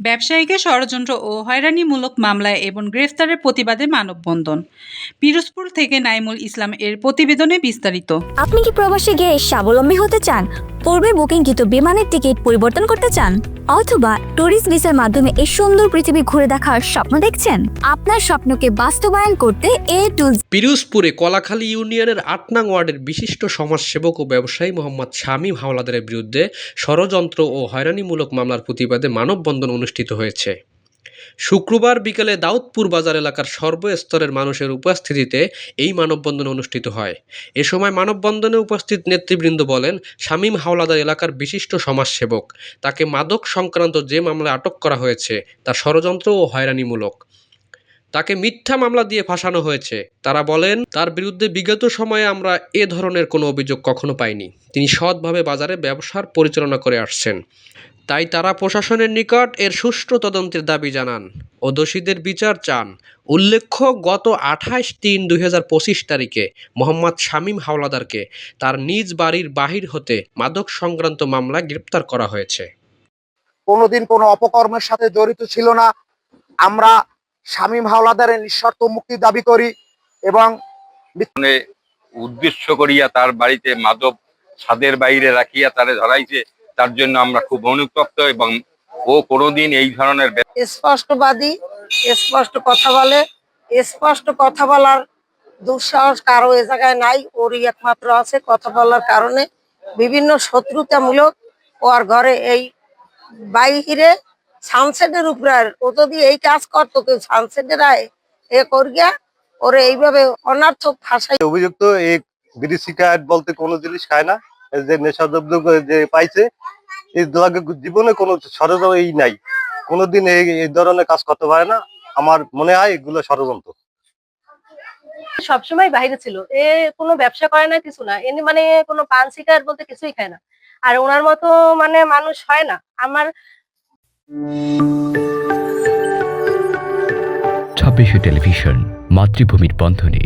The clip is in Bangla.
ব্যবসায়ীকে ষড়যন্ত্র ও হয়রানিমূলক মামলায় এবং গ্রেফতারের প্রতিবাদে মানববন্ধন। পিরোজপুর থেকে নাইমুল ইসলাম এর প্রতিবেদনে বিস্তারিত। আপনি কি প্রবাসে গিয়ে স্বাবলম্বী হতে চান? পূর্বে বুকিংকৃত বিমানের টিকিট পরিবর্তন করতে চান, অথবা টুরিস্ট ভিসার মাধ্যমে এই সুন্দর পৃথিবী ঘুরে দেখার স্বপ্ন দেখছেন? আপনার স্বপ্নকে বাস্তবায়ন করতে এ টু পিরোজপুরে কলাখালী ইউনিয়নের আট নং ওয়ার্ডের বিশিষ্ট সমাজসেবক ও ব্যবসায়ী মোহাম্মদ শামীম হাওলাদারের বিরুদ্ধে ষড়যন্ত্র ও হয়রানিমূলক মামলার প্রতিবাদে মানববন্ধন অনুষ্ঠিত হয়েছে। শুক্রবার বিকেলে দাউদপুর বাজার এলাকার সর্বস্তরের মানুষের উপস্থিতিতে এই মানববন্ধন অনুষ্ঠিত হয়। এ সময় মানববন্ধনে উপস্থিত নেতৃবৃন্দ বলেন, শামীম হাওলাদার এলাকার বিশিষ্ট সমাজসেবক, তাকে মাদক সংক্রান্ত যে মামলায় আটক করা হয়েছে তা ষড়যন্ত্র ও হয়রানিমূলক। তাকে মিথ্যা মামলা দিয়ে ফাঁসানো হয়েছে। তারা বলেন, তার বিরুদ্ধে বিগত সময়ে আমরা এ ধরনের কোনো অভিযোগ কখনো পাইনি। তিনি সৎভাবে বাজারে ব্যবসার পরিচালনা করে আসছেন। তাই তারা প্রশাসনের নিকট এর সুষ্ঠু তদন্তের দাবি জানান। ও দোষীদের বিচার চান। উল্লেখ্য গত আঠাশ তিন দুই তারিখে মোহাম্মদ শামীম হাওলাদারকে তার নিজ বাড়ির বাহির হতে মাদক সংক্রান্ত মামলায় গ্রেপ্তার করা হয়েছে। কোনোদিন কোনো অপকর্মের সাথে জড়িত ছিল না। আমরা শামীম হাওলাদারের নিঃশর্ত মুক্তি দাবি করি এবং উদ্দেশ্য করিয়া তার বাড়িতে মাদক ছাদের বাইরে রাখিয়া তারে ধরাইছে। তার জন্য আমরা খুব অনুতপ্ত এবং ও কোনোদিন এই ধরনের স্পষ্টবাদী স্পষ্ট কথা বলে। স্পষ্ট কথা বলার দুঃসাহস কারও এ জায়গায় নাই ওরই একমাত্র আছে কথা বলার কারণে। বিভিন্ন শত্রুতামূলক ওর ঘরে এই বাইরে সানসেটের উপরে আর ও যদি এই কাজ করতো কেউ সানসেটের আয় এ করিয়া ওরে এইভাবে অনার্থক ভাষায় অভিযুক্ত এই বিড়ি সিগারেট বলতে কোনো জিনিস খায় না। এই যে নেশাদ্রব্য যে পাইছে এই জীবনে কোনো ষড়যন্ত্র এই নাই। কোনোদিন এই এই ধরনের কাজ করতে পারে না। আমার মনে হয় এগুলো ষড়যন্ত্র। সবসময় বাইরে ছিল। এ কোনো ব্যবসা করে না কিছু না। এনে মানে কোনো পান সিগারেট বলতে কিছুই খায় না। আর ওনার মতো মানে মানুষ হয় না। আমার ছাব্বিশে টেলিভিশন মাতৃভূমির বন্ধনে।